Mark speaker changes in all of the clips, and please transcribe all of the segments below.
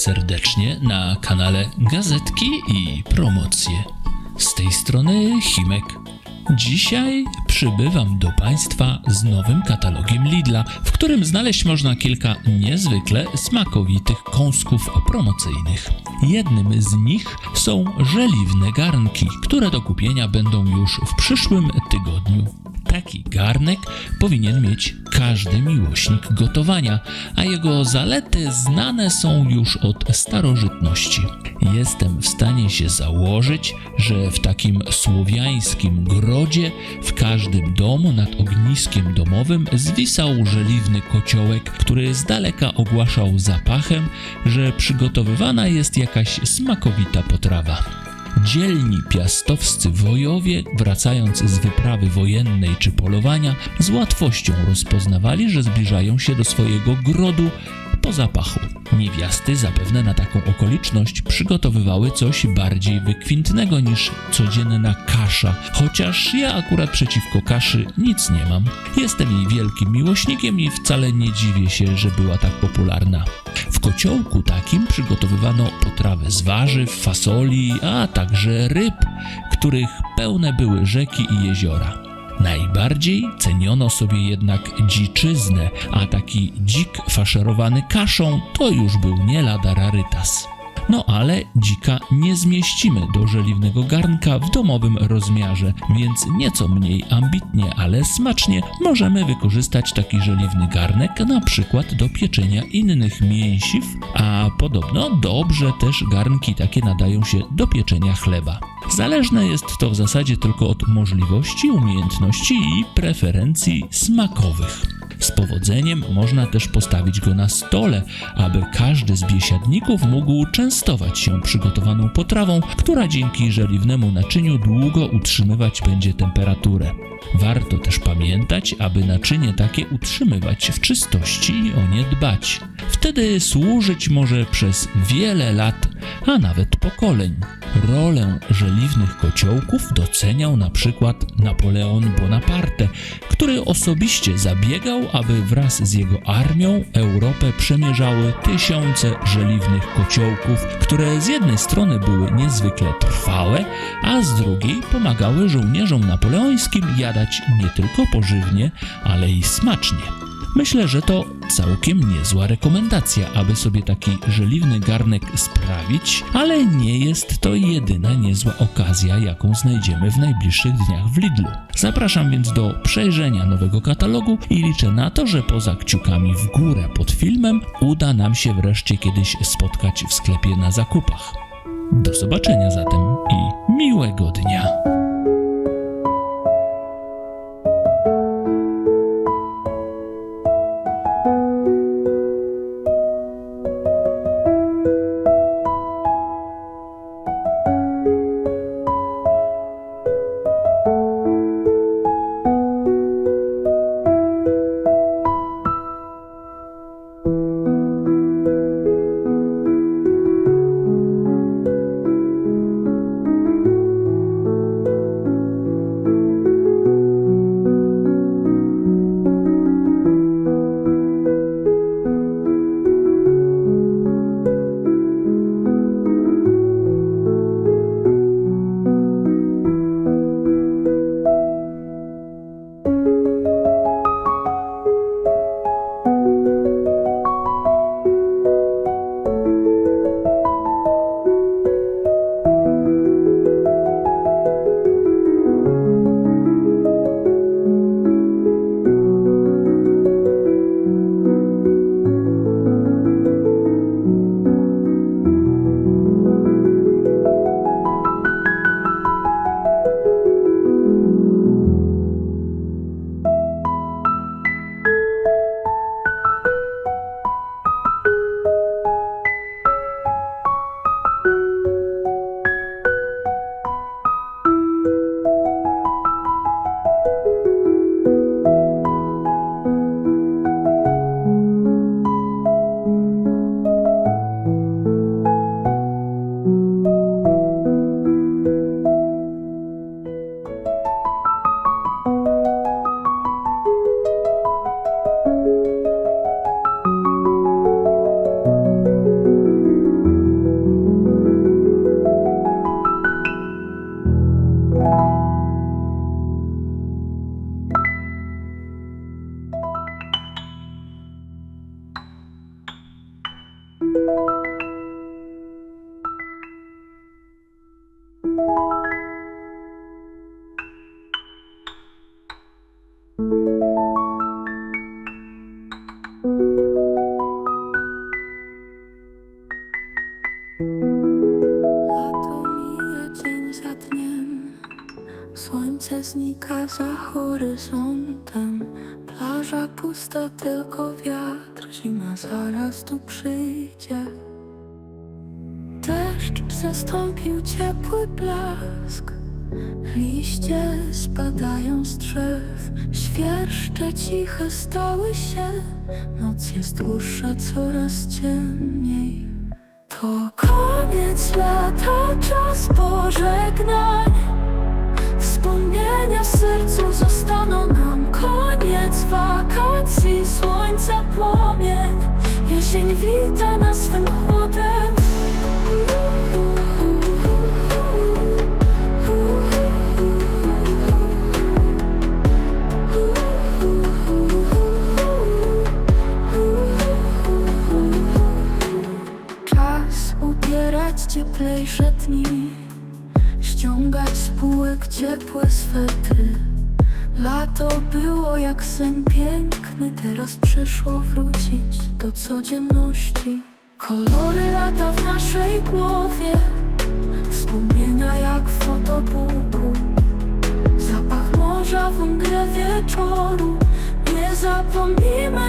Speaker 1: serdecznie na kanale Gazetki i Promocje. Z tej strony Himek. Dzisiaj przybywam do Państwa z nowym katalogiem Lidla, w którym znaleźć można kilka niezwykle smakowitych kąsków promocyjnych. Jednym z nich są żeliwne garnki, które do kupienia będą już w przyszłym tygodniu. Taki garnek powinien mieć każdy miłośnik gotowania, a jego zalety znane są już od starożytności. Jestem w stanie się założyć, że w takim słowiańskim grodzie w każdym domu nad ogniskiem domowym zwisał żeliwny kociołek, który z daleka ogłaszał zapachem, że przygotowywana jest jakaś smakowita potrawa. Dzielni piastowscy wojowie, wracając z wyprawy wojennej czy polowania, z łatwością rozpoznawali, że zbliżają się do swojego grodu po zapachu. Niewiasty zapewne na taką okoliczność przygotowywały coś bardziej wykwintnego niż codzienna kasza, chociaż ja akurat przeciwko kaszy nic nie mam. Jestem jej wielkim miłośnikiem i wcale nie dziwię się, że była tak popularna. W kociołku takim przygotowywano potrawę z warzyw, fasoli, a także ryb, których pełne były rzeki i jeziora. Najbardziej ceniono sobie jednak dziczyznę, a taki dzik faszerowany kaszą to już był nie lada rarytas. No ale dzika nie zmieścimy do żeliwnego garnka w domowym rozmiarze, więc nieco mniej ambitnie, ale smacznie możemy wykorzystać taki żeliwny garnek na przykład do pieczenia innych mięsiw, a podobno dobrze też garnki takie nadają się do pieczenia chleba. Zależne jest to w zasadzie tylko od możliwości, umiejętności i preferencji smakowych. Z powodzeniem można też postawić go na stole, aby każdy z biesiadników mógł częstować się przygotowaną potrawą, która dzięki żeliwnemu naczyniu długo utrzymywać będzie temperaturę. Warto też pamiętać, aby naczynie takie utrzymywać w czystości i o nie dbać. Wtedy służyć może przez wiele lat, a nawet pokoleń. Rolę żeliwnych kociołków doceniał na przykład Napoleon Bonaparte, który osobiście zabiegał, aby wraz z jego armią Europę przemierzały tysiące żeliwnych kociołków, które z jednej strony były niezwykle trwałe, a z drugiej pomagały żołnierzom napoleońskim jadać nie tylko pożywnie, ale i smacznie. Myślę, że to całkiem niezła rekomendacja, aby sobie taki żeliwny garnek sprawić, ale nie jest to jedyna niezła okazja, jaką znajdziemy w najbliższych dniach w Lidlu. Zapraszam więc do przejrzenia nowego katalogu i liczę na to, że poza kciukami w górę pod filmem uda nam się wreszcie kiedyś spotkać w sklepie na zakupach. Do zobaczenia zatem i miłego dnia.
Speaker 2: Słońce znika za horyzontem Plaża pusta, tylko wiatr Zima zaraz tu przyjdzie. Deszcz zastąpił ciepły blask Liście spadają z drzew Świerszcze ciche stały się. Noc jest dłuższa, coraz ciemniej. To koniec lata, czas pożegnań Wspomnienia w sercu zostaną wita nas swym chłodem Czas ubierać cieplejsze dni Ściągać z półek ciepłe swetry Lato było jak sen piękny Teraz przyszło wrócić do codzienności. Kolory lata w naszej głowie Wspomnienia jak w fotobuku Zapach morza w mgle wieczoru Nie zapomnimy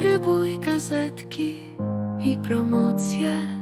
Speaker 2: Subskrybuj gazetki i promocje